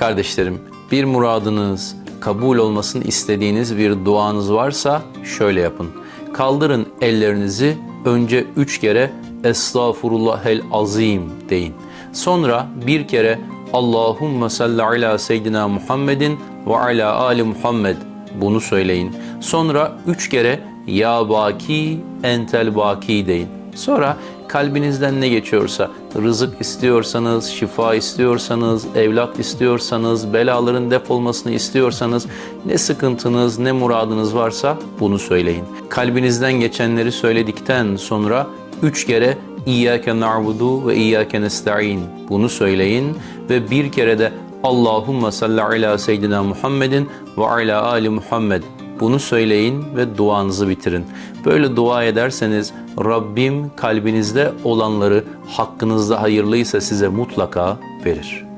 Kardeşlerim, bir muradınız, kabul olmasını istediğiniz bir duanız varsa şöyle yapın. Kaldırın ellerinizi önce üç kere Estağfurullahel azim deyin. Sonra bir kere Allahümme salli ala seyyidina Muhammedin ve ala ali Muhammed bunu söyleyin. Sonra üç kere Ya Baki entel baki deyin. Sonra kalbinizden ne geçiyorsa, rızık istiyorsanız, şifa istiyorsanız, evlat istiyorsanız, belaların defolmasını istiyorsanız, ne sıkıntınız, ne muradınız varsa bunu söyleyin. Kalbinizden geçenleri söyledikten sonra üç kere İyyâke na'budu ve İyyâke nesta'in bunu söyleyin ve bir kere de Allahümme salli ala seyyidina Muhammedin ve ala ali Muhammed bunu söyleyin ve duanızı bitirin. Böyle dua ederseniz Rabbim kalbinizde olanları hakkınızda hayırlıysa size mutlaka verir.